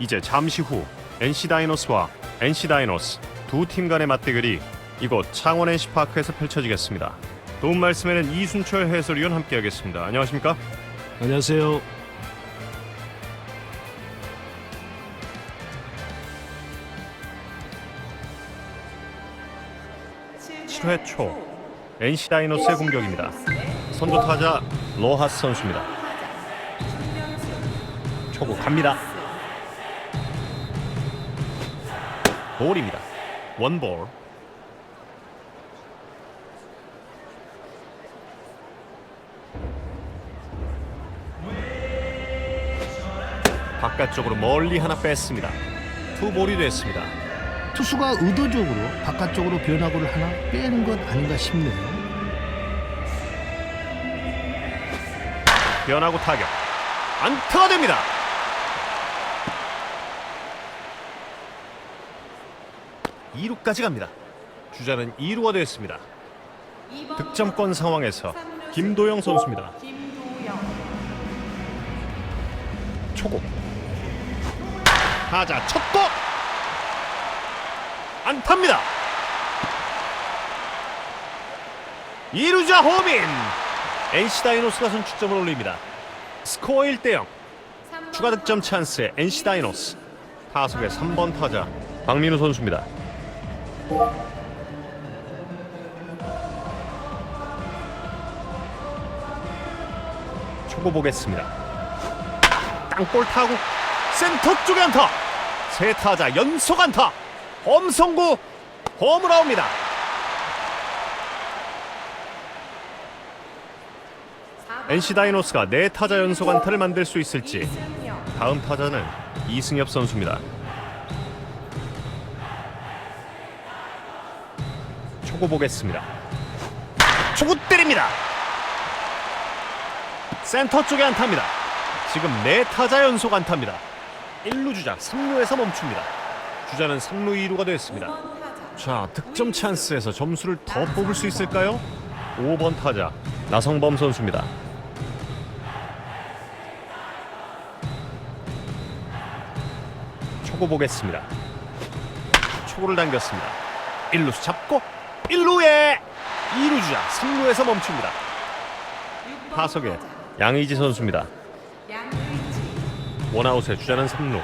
이제 잠시 후 NC 다이노스와 NC 다이노스 두 팀 간의 맞대결이 이곳 창원 NC파크에서 펼쳐지겠습니다. 도움 말씀에는 이순철 해설위원 함께하겠습니다. 안녕하십니까? 안녕하세요. 칠회초 NC 다이노스의 공격입니다. 선두 타자 로하스 선수입니다. 초구 갑니다. 볼입니다. 원볼. 바깥쪽으로 멀리 하나 뺐습니다. 투볼이 됐습니다. 투수가 의도적으로 바깥쪽으로 변화구를 하나 빼는 것 아닌가 싶네요. 변하고 타격 안타가 됩니다. 이루까지 갑니다. 주자는 2루가 되었습니다. 득점권 상황에서 김도영 선수입니다. 초고 타자 첫고 안타입니다. 2루자 호민 NC 다이노스가 선취점을 올립니다. 스코어 1대 0. 추가 득점 찬스의 NC 다이노스. 타석의 3번 타자 박민우 선수입니다. 초고 보겠습니다. 땅볼 타고 센터 쪽에 안타. 세 타자 연속 안타. 엄성구 홈으로 나옵니다. NC 다이노스가 네 타자 연속 안타를 만들 수 있을지 다음 타자는 이승엽 선수입니다. 초고 보겠습니다. 초고 때립니다. 센터 쪽에 안타입니다. 지금 네 타자 연속 안타입니다. 1루 주자 3루에서 멈춥니다. 주자는 3루 2루가 됐습니다. 자, 득점 찬스에서 점수를 더 뽑을 수 있을까요? 5번 타자 나성범 선수입니다. 초고 보겠습니다. 초고를 당겼습니다. 1루수 잡고 1루에 2루 주자 3루에서 멈춥니다. 타석에 양의지 선수입니다. 원아웃에 주자는 3루.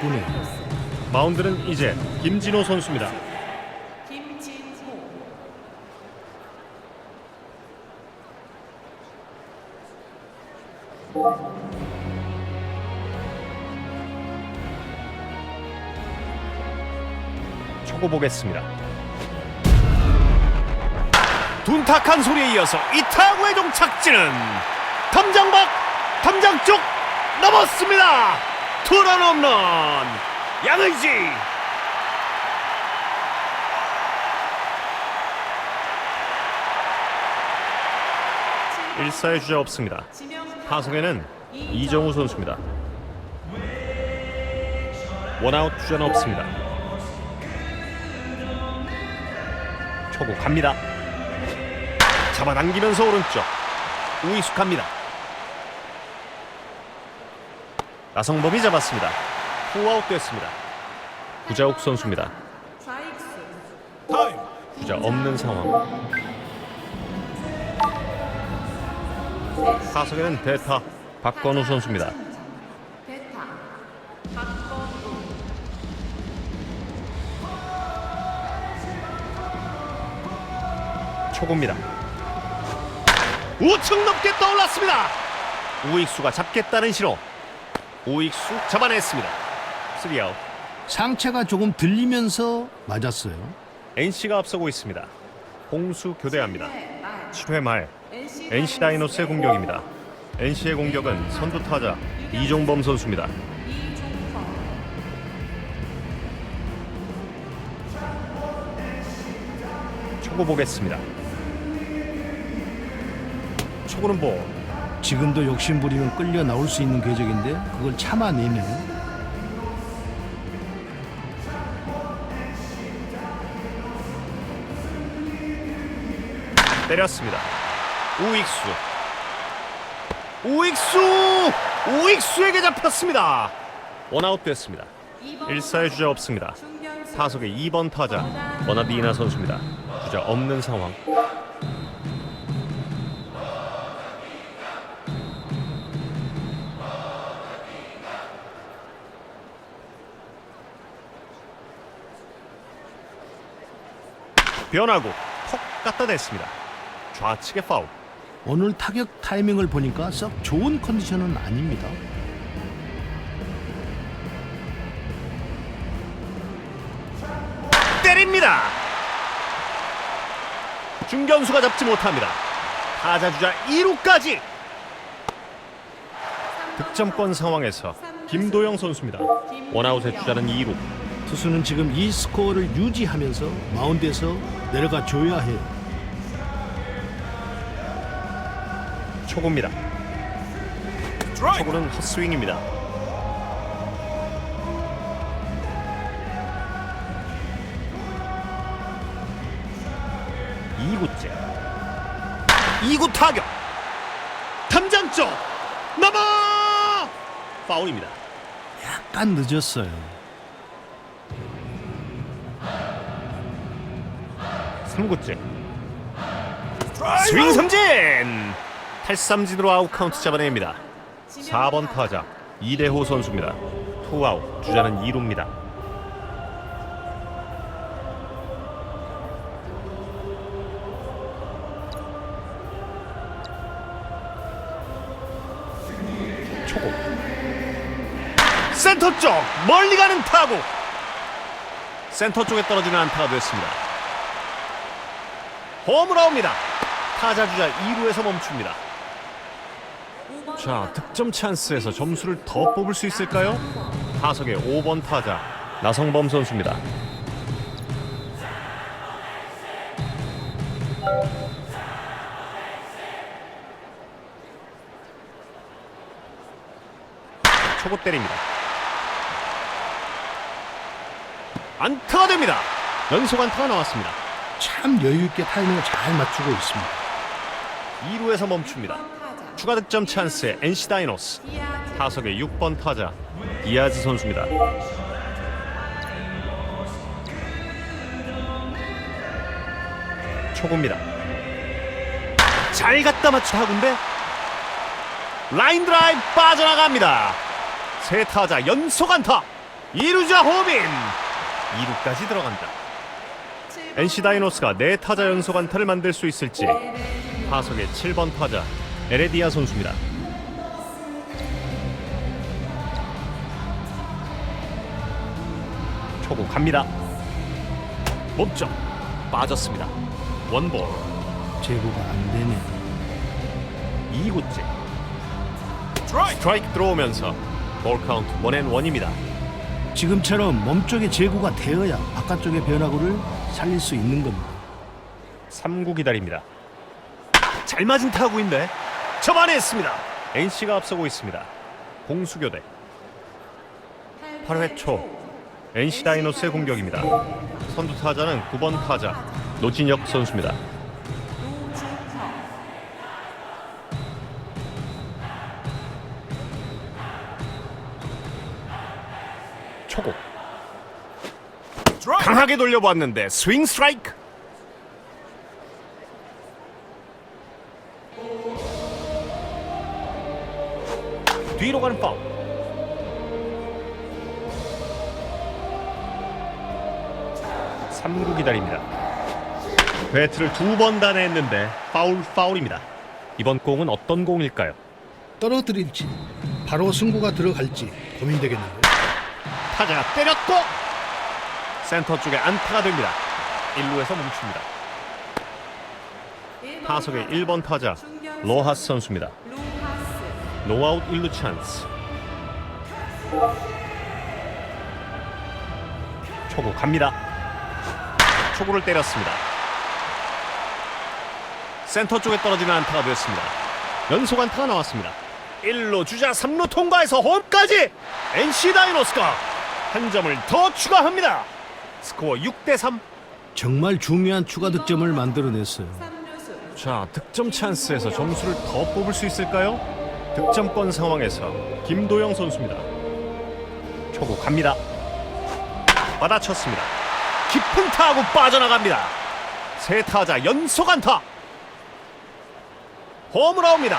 분이 마운드는 이제 김진호 선수입니다. 김진호 초고 보겠습니다. 둔탁한 소리에 이어서 이 타구의 종착지는 탐장 밖 탐장 쪽 넘었습니다. 투런 홈런 양의지 1사의 주자 없습니다. 타석에는 이정우 선수입니다. 원아웃 주자는 없습니다. 초구 갑니다. 잡아당기면서 오른쪽 우익수 갑니다. 나성범이 잡았습니다. 후아웃 됐습니다. 구자욱 선수입니다. 주자 없는 상황. 타석에는 대타 박건우 선수입니다. 초구입니다. 우측 높게 떠올랐습니다. 우익수가 잡겠다는 신호. 우익수 잡아냈습니다. 3아웃. 상체가 조금 들리면서 맞았어요. NC가 앞서고 있습니다. 공수 교대합니다. 말 7회 말 NC 다이노스의 공격입니다. NC의 공격은 선두 타자 이종범 선수입니다. 초구 보겠습니다. 초구는 볼. 지금도 욕심 부리면 끌려 나올 수 있는 궤적인데 그걸 참아내면 때렸습니다. 우익수 우익수 우익수에게 잡혔습니다. 원아웃 됐습니다. 1사의 주자 없습니다. 타석의 2번 타자 버나디나 선수입니다. 주자 없는 상황. 변하고 톡 갖다 댔습니다. 좌측의 파울. 오늘 타격 타이밍을 보니까 썩 좋은 컨디션은 아닙니다. 때립니다. 중견수가 잡지 못합니다. 타자 주자 2루까지 득점권 상황에서 김도영 선수입니다. 원아웃의 주자는 2루. 투수는 지금 이 스코어를 유지하면서 마운드에서 내려가 줘야 해요. 초구입니다. 초구는 헛스윙입니다. 이구째 2구 타격. 탐장 쪽 넘어 파울입니다. 약간 늦었어요. 3구째. 스윙 삼진! 탈삼진으로 아웃 카운트 잡아냅니다. 4번 타자 이대호 선수입니다. 투아웃 주자는 2루입니다. 초고. 센터 쪽 멀리 가는 타구. 센터 쪽에 떨어지는 안타가 됐습니다 홈으로 옵니다. 타자 주자 2루에서 멈춥니다. 자, 득점 찬스에서 점수를 더 뽑을 수 있을까요? 타석의 5번 타자 나성범 선수입니다. 초고 때립니다. 안타가 됩니다. 연속 안타가 나왔습니다. 참 여유 있게 타이밍을 잘 맞추고 있습니다. 2루에서 멈춥니다. 추가 득점 찬스에 NC 다이노스 타석의 6번 타자 디아즈 선수입니다. 초구입니다. 잘 갖다 맞춘 타구인데 라인 드라이브 빠져나갑니다. 세 타자 연속 안타 2루자 호빈 2루까지 들어간다. NC 다이노스가 네 타자 연속 안타를 만들 수 있을지 타석의 7번 타자 에레디아 선수입니다. 초구 갑니다. 몸쪽 빠졌습니다. 원볼 제구가 안 되네. 2구째 스트라이크 들어오면서 볼 카운트 원앤 원입니다. 지금처럼 몸쪽에 제구가 되어야 바깥쪽의 변화구를 살릴 수 있는 겁니다. 3구 기다립니다. 잘 맞은 타구인데 접안했습니다. NC가 앞서고 있습니다. 공수교대 8회 초 NC 다이노스의 공격입니다. 선두 타자는 9번 타자 노진혁 선수입니다. 초고 강하게 돌려보았는데 스윙 스트라이크 뒤로 가는 파울 삼구 기다립니다 배트를 두 번 단회했는데 파울 파울입니다 이번 공은 어떤 공일까요? 떨어뜨릴지 바로 승부가 들어갈지 고민되겠는데요. 타자가 때렸고 센터 쪽에 안타가 됩니다 1루에서 멈춥니다 타석의 1번 타자 로하스 선수입니다. 노아웃 1루 찬스. 초구 갑니다. 초구를 때렸습니다. 센터 쪽에 떨어지는 안타가 됐습니다. 연속 안타가 나왔습니다. 1루 주자 3루 통과해서 홈까지 NC 다이노스가 한 점을 더 추가합니다. 스코어 6대 3. 정말 중요한 추가 득점을 만들어냈어요. 3루수 자, 득점 찬스에서 점수를 더 뽑을 수 있을까요? 득점권 상황에서 김도영 선수입니다. 초구 갑니다. 받아쳤습니다. 깊은 타구 빠져나갑니다. 세 타자 연속 안타. 홈으로 옵니다.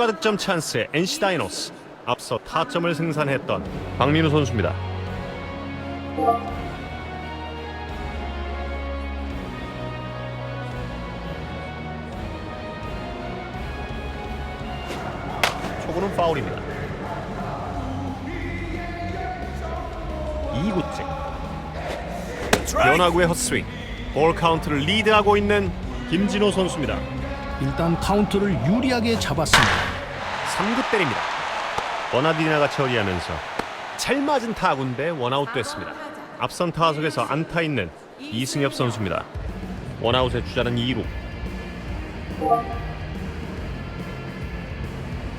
추가 득점 찬스에 NC 다이노스 앞서 타점을 생산했던 박민우 선수입니다. 초구는 파울입니다. 2구째 변화구의 헛스윙 볼 카운트를 리드하고 있는 김진호 선수입니다. 일단 카운트를 유리하게 잡았습니다. 3구 때립니다. 버나디나가 처리하면서 잘 맞은 타구인데 원아웃 됐습니다. 앞선 타석에서 안타 있는 이승엽 선수입니다. 원아웃의 주자는 2루.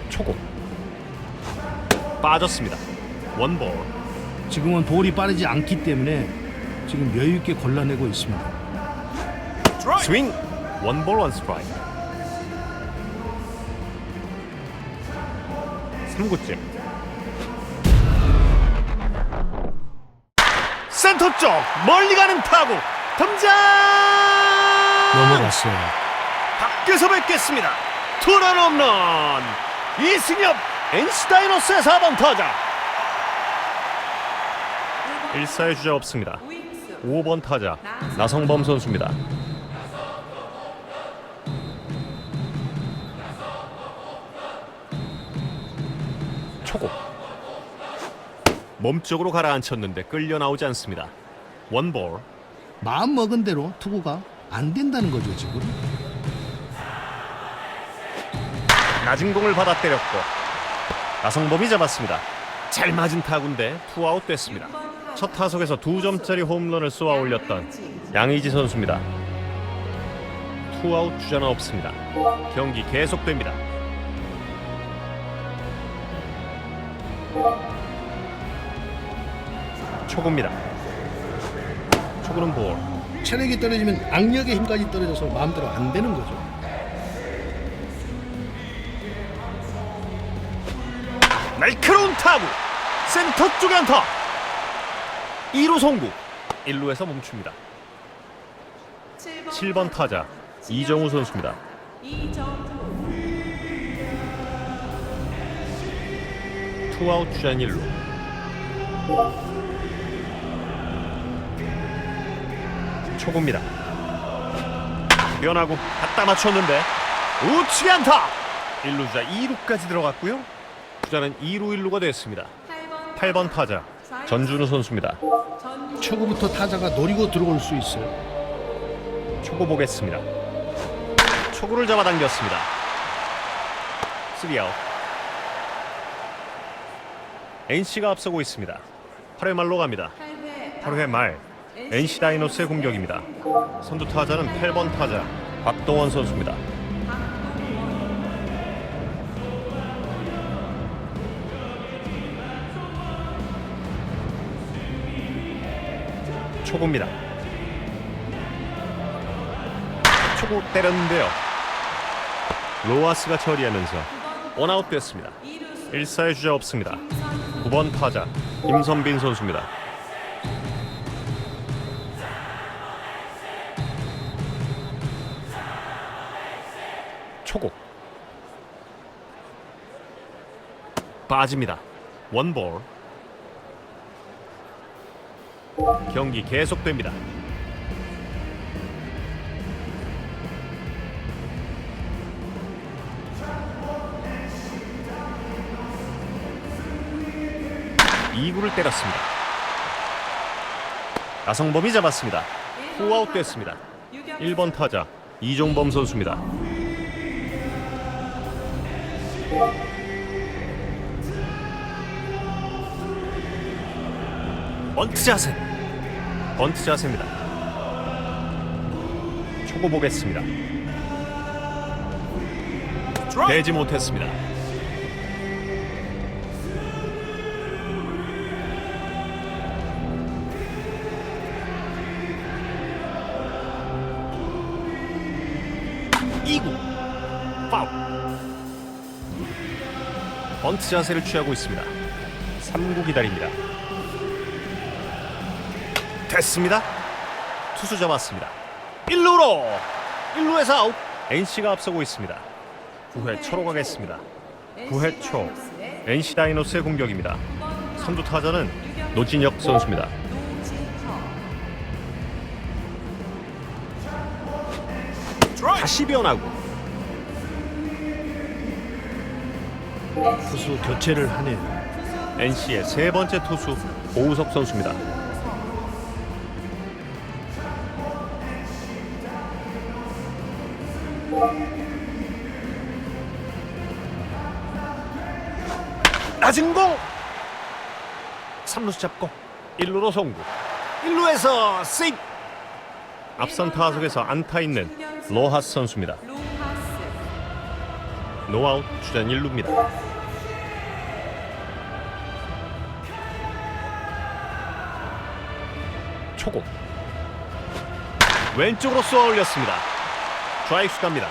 초구 빠졌습니다. 원볼 지금은 볼이 빠르지 않기 때문에 지금 여유 있게 골라내고 있습니다. 스윙 원볼 원스트라이크 3구째 센터 쪽 멀리 가는 타구. 등장! 넘어갔어요. 밖에서 뵙겠습니다. 투런 홈런. 이승엽 NC 다이노스의 4번 타자. 1사의 주자 없습니다. 우익수 5번 타자 나성범 선수입니다. 초고 몸쪽으로 가라앉혔는데 끌려 나오지 않습니다. 원볼 마음 먹은 대로 투구가 안 된다는 거죠 지금. 낮은 공을 받아 때렸고 나성범이 잡았습니다. 잘 맞은 타구인데 투아웃 됐습니다. 첫 타석에서 두 점짜리 홈런을 쏘아 올렸던 양의지 선수입니다. 투아웃 주자는 없습니다. 경기 계속됩니다. 초구입니다. 초구는 볼. 체력이 떨어지면 악력의 힘까지 떨어져서 마음대로 안 되는 거죠. 날카로운 타구 센터 쪽에 안타 2루 송구 1루에서 멈춥니다 7번 타자 이정우 선수입니다 투아웃 주자는 1루 초구입니다 변하고 갖다 맞췄는데 우측에 안타 1루 주자 2루까지 들어갔고요 주자는 2루 1루가 됐습니다 8번 8번 타자 전준우 선수입니다 전 초구부터 타자가 노리고 들어올 수 있어요. 초구 보겠습니다. 초구를 잡아당겼습니다. 3아웃. NC가 앞서고 있습니다. 8회 말로 갑니다. 8회 8회 말 NC 다이노스의 공격입니다. 선두 타자는 8번 타자 박동원 선수입니다. 초구입니다. 초구 때렸는데요. 로아스가 처리하면서 원아웃 됐습니다. 1사의 주자 없습니다. 9번 타자 김선빈 선수입니다. 초구 빠집니다. 원볼 경기 계속됩니다. 이구를 때렸습니다. 나성범이 잡았습니다. 후아웃 됐습니다. 1번 타자 이종범 선수입니다. 번트 자세. 번트 자세입니다. 초고 보겠습니다. 되지 못했습니다. 파울. 번트 자세를 취하고 있습니다. 3구 기다립니다. 됐습니다. 투수 잡았습니다. 1루로 1루에서 아웃. NC가 앞서고 있습니다. 9회 초로 가겠습니다. 9회 초 NC 다이노스의 공격입니다. 선두 타자는 노진혁 선수입니다. 다시 변하고 투수 교체를 하네요. NC의 세 번째 투수 오우석 선수입니다. 낮은 공 3루수 잡고 1루로 송구 1루에서 세이브 앞선 타석에서 안타 있는 로하스 선수입니다. 노아웃 주전 1루입니다. 초고 왼쪽으로 쏘아 올렸습니다. 좌익수 갑니다.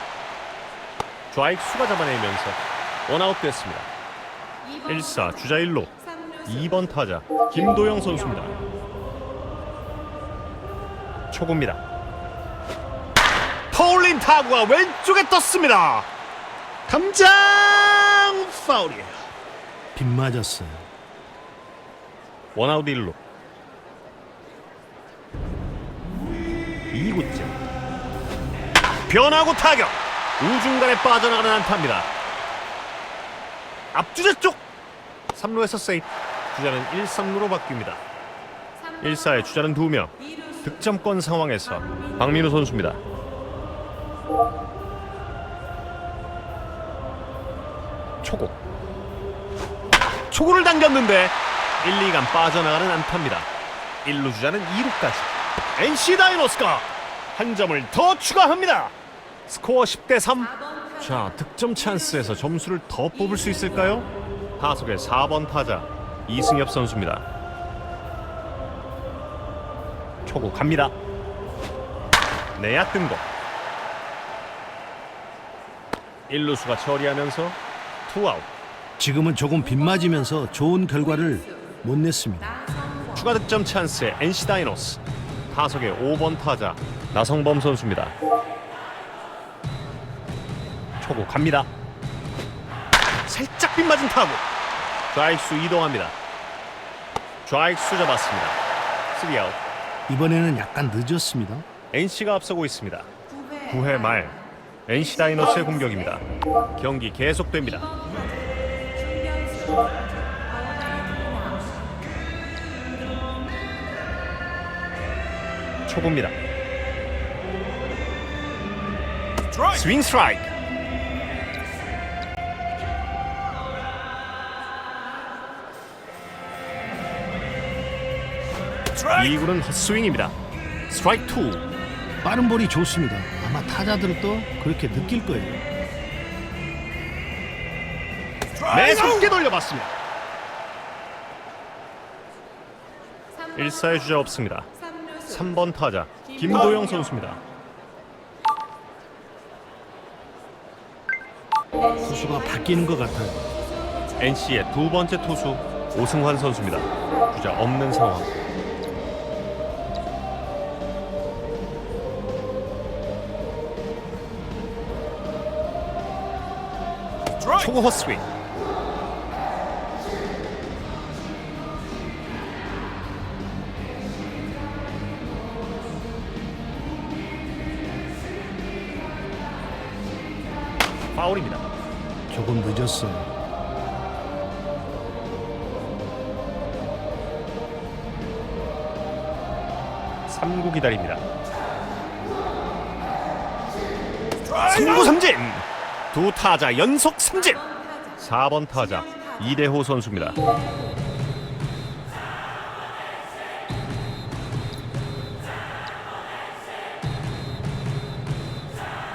좌익수가 잡아내면서 원아웃 됐습니다. 1사 주자 1루 2번 타자 김도영 선수입니다. 초구입니다. 파울린 타구가 왼쪽에 떴습니다. 감장 파울이에요. 빗 맞았어요. 원아웃 1루 변하고 타격. 우중간에 빠져나가는 안타입니다. 앞주자 쪽. 3루에서 세이프. 주자는 1, 3루로 바뀝니다. 1사의 주자는 2명. 득점권 상황에서 박민우 선수입니다. 초구 초구를 당겼는데 1, 2간 빠져나가는 안타입니다. 1루 주자는 2루까지. NC 다이노스가 한 점을 더 추가합니다 스코어 10대 3 자, 득점 찬스에서 점수를 더 뽑을 수 있을까요? 타석의 4번 타자 이승엽 선수입니다 초구 갑니다 내야 뜬거 1루수가 처리하면서 투아웃 지금은 조금 빗 맞으면서 좋은 결과를 못 냈습니다. 추가 득점 찬스의 NC 다이노스 타석의 5번 타자 나성범 선수입니다. 초구 갑니다. 살짝 빗맞은 타구 좌익수 이동합니다. 좌익수 잡았습니다. 3아웃 이번에는 약간 늦었습니다. NC가 앞서고 있습니다. 9회 말 NC 다이노스의 공격입니다. 경기 계속됩니다. 초구입니다. 스윙 스트라이크. 이구는 헛스윙입니다. 스트라이크 2. 빠른 볼이 좋습니다. 아마 타자들도 그렇게 느낄 거예요. 매섭게 돌려봤습니다. 1사의 주자 없습니다. 3번 타자 김도영 선수입니다. 투수가 바뀌는 것 같아요. NC의 두 번째 투수 오승환 선수입니다. 주자 없는 상황. 초구 헛스윙. 파울입니다. 조금 늦었어요. 삼구 기다립니다. 3구 삼진! 두 타자 연속 삼진! 4번 타자 이대호 선수입니다.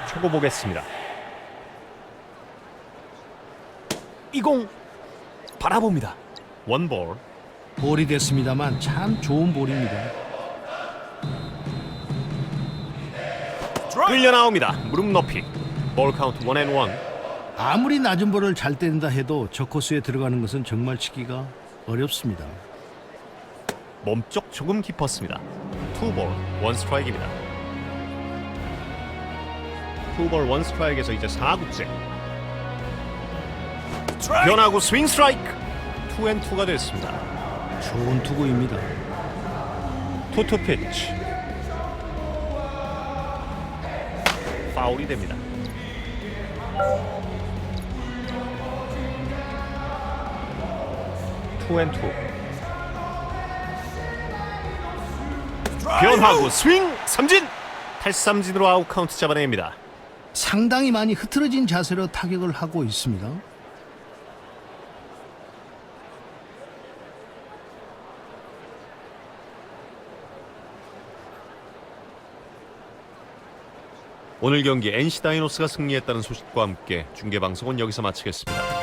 초고 보겠습니다. 이공 바라봅니다. 원볼 볼이 됐습니다만 참 좋은 볼입니다. 끌려 나옵니다. 무릎 높이. 볼 카운트 원앤 원. 아무리 낮은 볼을 잘 때린다 해도 저 코스에 들어가는 것은 정말 치기가 어렵습니다. 몸쪽 조금 깊었습니다. 투볼 원 스트라이크입니다. 투볼 원 스트라이크에서 이제 4구째. 변하고 스윙 스트라이크. 투앤 투가 됐습니다. 좋은 투구입니다. 투투 피치. 파울이 됩니다. 투앤투. 변하고 스윙 삼진. 탈삼진으로 아웃 카운트 잡아냅니다. 상당히 많이 흐트러진 자세로 타격을 하고 있습니다. 오늘 경기 NC 다이노스가 승리했다는 소식과 함께 중계 방송은 여기서 마치겠습니다.